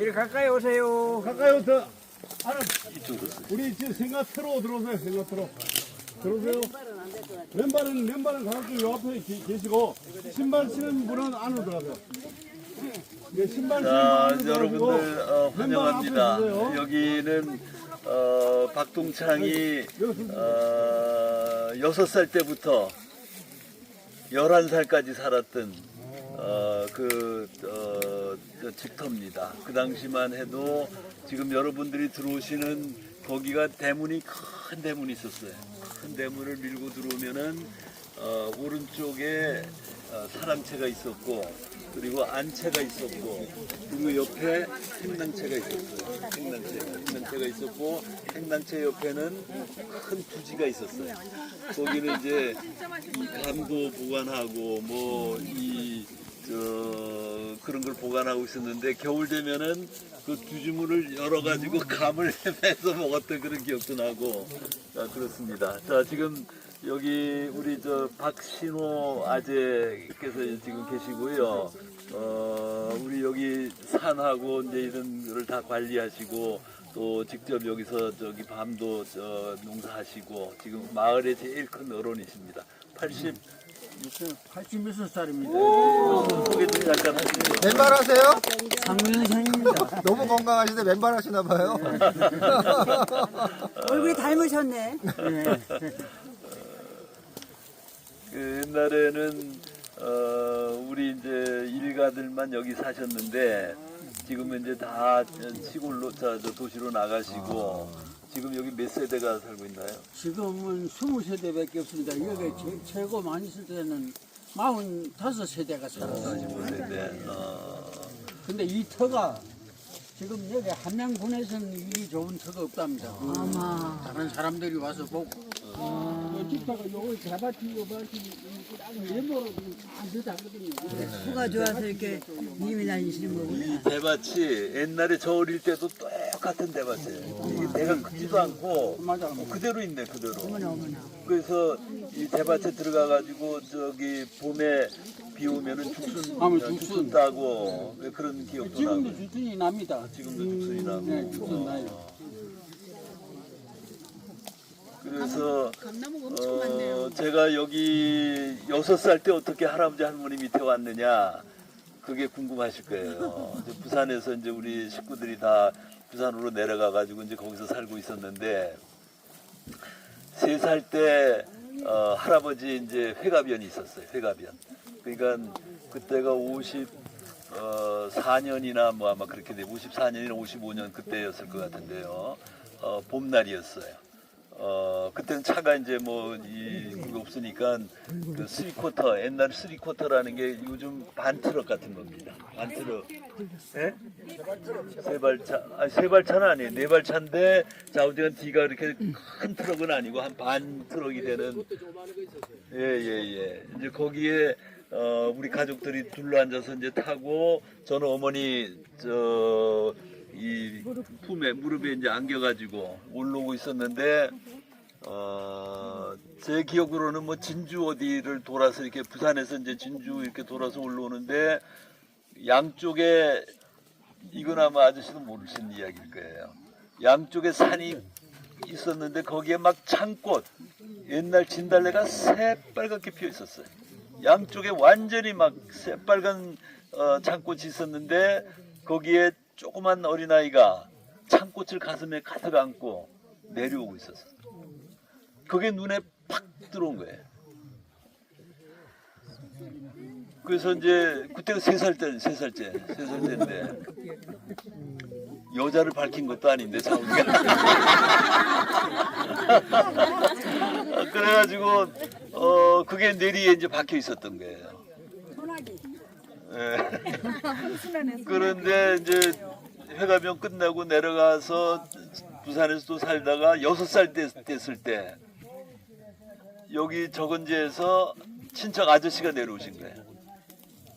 이리 가까이 오세요. 가까이 오세요. 하나, 우리 지금 생가트로 들어오세요. 생가트로. 들어오세요. 왼발은 왼발은 가깝게 요 앞에 계- 계시고 신발 신은 분은 안으로 들어가세요. 네, 신발 신은 자, 안으로 들어가시고 여러분들 어, 왼발 앞에 환영합니다. 여기는 어, 박동창이 어, 6살 때부터 11살까지 살았던 어, 그 어, 저 집터입니다. 그 당시만 해도 지금 여러분들이 들어오시는 거기가 대문이 큰 대문이 있었어요. 큰 대문을 밀고 들어오면은 어, 오른쪽에 어, 사람체가 있었고 그리고 안채가 있었고 그리고 옆에 행랑채가 있었어요. 행랑채, 행랑채가 있었고 행랑채 옆에는 큰 부지가 있었어요. 거기는 이제 이 감도 보관하고 뭐이 저 그런 걸 보관하고 있었는데 겨울 되면은 그 두주문을 열어 가지고 감을 해서 먹었던 그런 기억도 나고 자, 그렇습니다. 자 지금 여기 우리 저 박신호 아재께서 지금 계시고요. 어 우리 여기 산하고 이제 이런 거를 다 관리하시고 또 직접 여기서 저기 밤도 저 농사하시고 지금 마을의 제일 큰 어른이십니다. 80 80몇 살입니다. 하시죠. 맨발 하세요? 상면생입니다. 너무 건강하신데 맨발 하시나 봐요. 얼굴이 닮으셨네. 그 옛날에는 어, 우리 이제 일가들만 여기 사셨는데 지금은 이제 다 시골로 저, 저 도시로 나가시고 지금 여기 몇 세대가 살고 있나요? 지금은 20세대밖에 없습니다. 여기 제, 최고 많이 있을 때는 45세대가 살았어요. 45세대. 어, 근데 이 터가 지금 여기 한명군에서는 이 좋은 터가 없답니다. 아마. 다른 사람들이 와서 보고. 이 집터가 요거 자바티 요바티 딱 네모로 다 늦었거든요. 수가 좋아서 이렇게 님이 다니시는 거구나. 대밭이 옛날에 저 어릴 때도 똑같은 대밭이에요. 이게 대가 크지도 않고 맞아. 뭐 그대로 있네 그대로. 어머나 어머나. 그래서 이 대밭에 들어가 가지고 저기 봄에 비 오면은 죽순 하면 죽순, 죽순. 따고 그런 기억도 지금도 나고 주tun이 납니다. 지금도 죽순이 나고 네, 죽순 나요. 그래서 어, 제가 여기 여섯 살 때 어떻게 할아버지 할머니 밑에 왔느냐 그게 궁금하실 거예요. 이제 부산에서 이제 우리 식구들이 다 부산으로 내려가 가지고 이제 거기서 살고 있었는데 세 살때 어, 할아버지 이제 회가변이 있었어요. 회가변. 그러니까 그때가 50 어, 4년이나 뭐 아마 그렇게 돼 54년이나 55년 그때였을 것 같은데요. 어, 봄날이었어요. 어, 그때는 차가 이제 뭐, 이, 그게 없으니까, 그 쓰리쿼터, 옛날 쓰리쿼터라는 게 요즘 반트럭 같은 겁니다. 반트럭. 예? 세발차, 아, 세발차는 아니에요. 네발차인데, 좌우대간 뒤가 이렇게 큰 트럭은 아니고, 한 반 트럭이 되는. 예, 예, 예. 이제 거기에, 어, 우리 가족들이 둘러 앉아서 이제 타고, 저는 어머니, 저, 이 품에 무릎에 이제 안겨가지고 올라오고 있었는데 어, 제 기억으로는 뭐 진주 어디를 돌아서 이렇게 부산에서 이제 진주 이렇게 돌아서 올라오는데 양쪽에 이건 아마 아저씨도 모르시는 이야기일 거예요. 양쪽에 산이 있었는데 거기에 막 창꽃 옛날 진달래가 새빨갛게 피어 있었어요. 양쪽에 완전히 막 새빨간 어, 창꽃이 있었는데 거기에 조그만 어린아이가 창꽃을 가슴에 가득 안고 내려오고 있었어. 그게 눈에 팍 들어온 거예요. 그래서 이제 그때가 세 살 때, 세 살째, 세살 때인데 여자를 밝힌 것도 아닌데 자우리가 그래가지고 어 그게 내리에 이제 박혀 있었던 거예요. 예. 그런데 이제 회가병 끝나고 내려가서 부산에서 또 살다가 여섯 살 됐을 때 여기 적은지에서 친척 아저씨가 내려오신 거예요.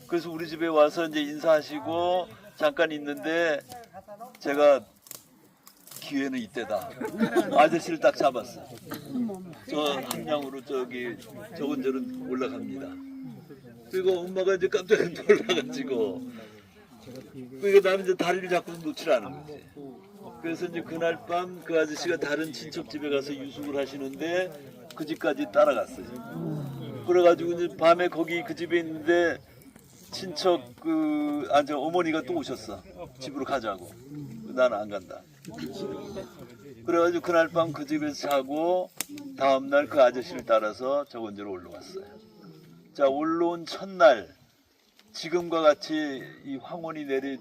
그래서 우리 집에 와서 이제 인사하시고 잠깐 있는데 제가 기회는 이때다. 아저씨를 딱 잡았어. 저 함량으로 저기 적은저는 올라갑니다. 그리고 엄마가 이제 깜짝 놀라가지고 그러니까 나는 이제 다리를 자꾸 놓질 않은 거지. 그래서 이제 그날 밤 그 아저씨가 다른 친척 집에 가서 유숙을 하시는데 그 집까지 따라갔어요. 그래가지고 이제 밤에 거기 그 집에 있는데 친척 그, 아, 저 어머니가 또 오셨어. 집으로 가자고. 나는 안 간다. 그래가지고 그날 밤 그 집에서 자고 다음날 그 아저씨를 따라서 저 원주로 올라왔어요. 자, 올라온 첫날 지금과 같이 이 황혼이 내리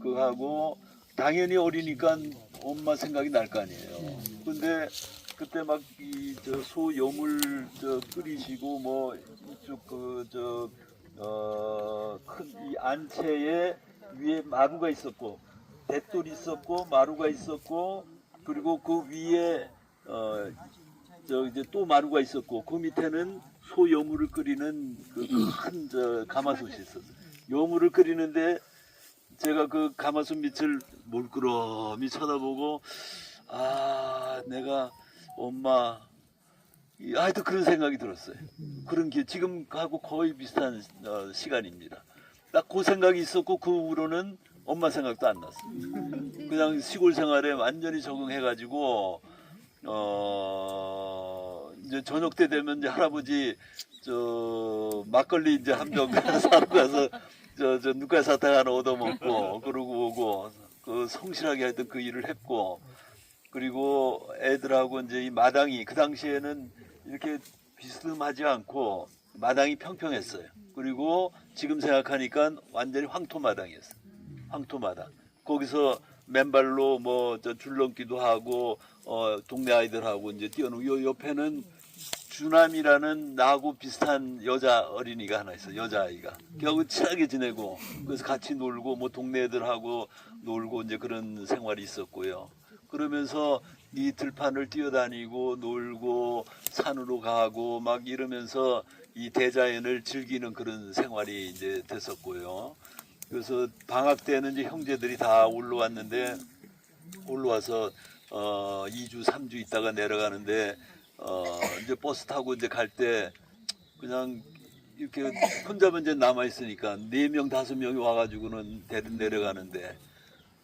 그 하고 당연히 어리니까 엄마 생각이 날 거 아니에요. 근데 그때 막 이 저 소 여물 저 끓이시고 뭐 이쪽 그저 어 큰 이 안채에 위에 마루가 있었고 대돌 있었고 마루가 있었고 그리고 그 위에 어 저 이제 또 마루가 있었고 그 밑에는 소 여물을 끓이는 그큰저 가마솥이 있었어요. 여물을 끓이는데 제가 그 가마솥 밑을 물끄러미 쳐다보고 아 내가 엄마 이- 하여튼 그런 생각이 들었어요. 그런 게 지금하고 거의 비슷한 어, 시간입니다. 딱 그 생각이 있었고 그 후로는 엄마 생각도 안 났어요. 그냥 시골 생활에 완전히 적응해가지고 어 이제 저녁 때 되면 이제 할아버지 저 막걸리 이제 한 병 사러 가서 저, 저 누가 사탕 하나 얻어 먹고 그러고 오고 그 성실하게 하여튼 그 일을 했고 그리고 애들하고 이제 이 마당이 그 당시에는 이렇게 비스듬하지 않고 마당이 평평했어요. 그리고 지금 생각하니까 완전히 황토 마당이었어요. 황토 마당. 거기서 맨발로 뭐저 줄넘기도 하고 어 동네 아이들하고 이제 뛰어놀고 요 옆에는 주남이라는 나하고 비슷한 여자 어린이가 하나 있어 여자 아이가. 걔하고 친하게 지내고 그래서 같이 놀고 뭐 동네 애들하고 놀고 이제 그런 생활이 있었고요. 그러면서 이 들판을 뛰어다니고 놀고 산으로 가고 막 이러면서 이 대자연을 즐기는 그런 생활이 이제 됐었고요 그래서 방학 때는 이제 형제들이 다 올라왔는데 올라와서 어 2주 3주 있다가 내려가는데 어 이제 버스 타고 이제 갈 때 그냥 이렇게 혼자만 이제 남아 있으니까 네 명 다섯 명이 와가지고는 대든 내려가는데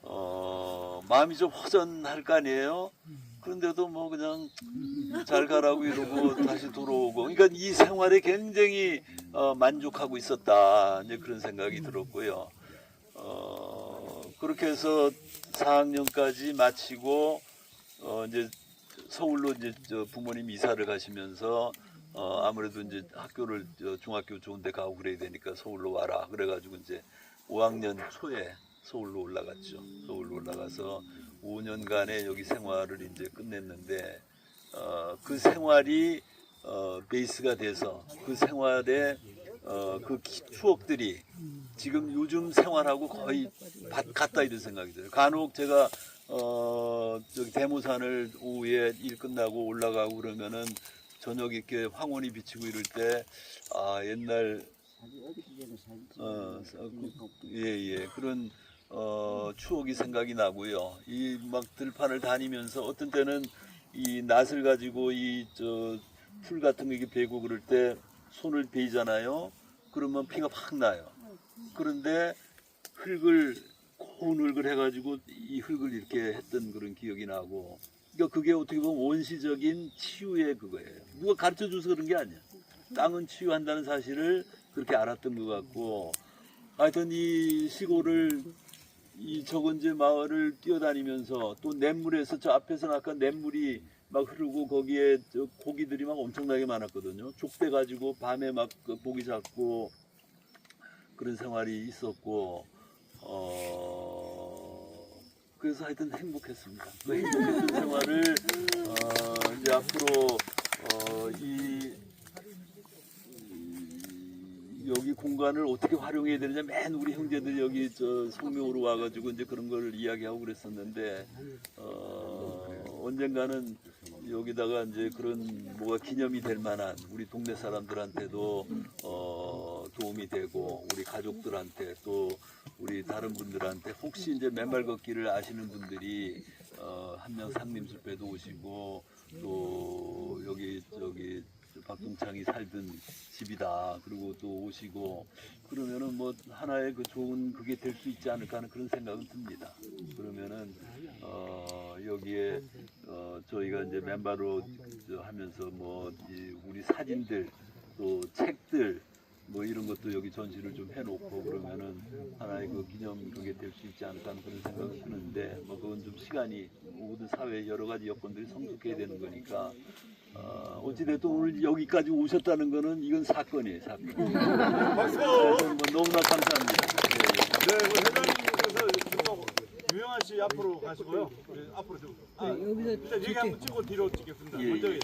어 마음이 좀 허전할 거 아니에요. 그런데도 뭐 그냥 잘 가라고 이러고 다시 돌아오고 그러니까 이 생활에 굉장히 어, 만족하고 있었다 이제 그런 생각이 들었고요. 어 그렇게 해서 4학년까지 마치고 어 이제 서울로 이제 저 부모님 이사를 가시면서 어 아무래도 이제 학교를 저 중학교 좋은데 가고 그래야 되니까 서울로 와라 그래가지고 이제 5학년 초에 서울로 올라갔죠. 서울로 올라가서 5년간의 여기 생활을 이제 끝냈는데 어, 그 생활이 어, 베이스가 돼서 그 생활에 어, 그 기- 추억들이 지금 요즘 생활하고 거의 바- 같다 이런 생각이 들어요. 간혹 제가 어, 저기 대모산을 오후에 일 끝나고 올라가고 그러면은 저녁 이렇게 황혼이 비치고 이럴 때 아 옛날 어, 예 예 그런 어, 추억이 생각이 나고요. 이 막 들판을 다니면서 어떤 때는 이 낫을 가지고 이 저 풀 같은 거 이렇게 베고 그럴 때 손을 베이잖아요. 그러면 피가 확 나요. 그런데 흙을 고운 흙을 해가지고 이 흙을 이렇게 했던 그런 기억이 나고 그러니까 그게 어떻게 보면 원시적인 치유의 그거예요. 누가 가르쳐 줘서 그런 게 아니야. 땅은 치유한다는 사실을 그렇게 알았던 것 같고 하여튼 이 시골을 이 적은제 마을을 뛰어다니면서 또 냇물에서 저 앞에서는 아까 냇물이 막 흐르고 거기에 저 고기들이 막 엄청나게 많았거든요. 족대 가지고 밤에 막그 고기 잡고 그런 생활이 있었고 어 그래서 하여튼 행복했습니다. 그 행복했던 생활을 어 이제 앞으로 어이 여기 공간을 어떻게 활용해야 되느냐 맨 우리 형제들이 여기 저 성명으로 와가지고 이제 그런 걸 이야기하고 그랬었는데 어 언젠가는 여기다가 이제 그런 뭐가 기념이 될 만한 우리 동네 사람들한테도 어 도움이 되고 우리 가족들한테 또 우리 다른 분들한테 혹시 이제 맨발 걷기를 아시는 분들이 어 한 명 상림숲에도 오시고 또 여기 저기 박동창이 살던 집이다. 그리고 또 오시고 그러면은 뭐 하나의 그 좋은 그게 될 수 있지 않을까 하는 그런 생각은 듭니다. 그러면은 어 여기에 어 저희가 이제 맨바로 저 하면서 뭐이 우리 사진들 또 책들 뭐 이런 것도 여기 전시를 좀 해놓고 그러면은 하나의 그 기념 그게 될 수 있지 않을까 그런 생각을 드는데 뭐 그건 좀 시간이 모든 사회 여러 가지 여건들이 성숙해야 되는 거니까 어, 어찌됐든 오늘 여기까지 오셨다는 거는 이건 사건이에요 사건. 박수! 뭐 너무나 감사합니다. 네. 네, 씨 앞으로 가시고요. 네, 앞으로 좀. 아, 여기서 일단 얘기 한번 찍고 뒤로 찍겠습니다. 예, 먼저 예.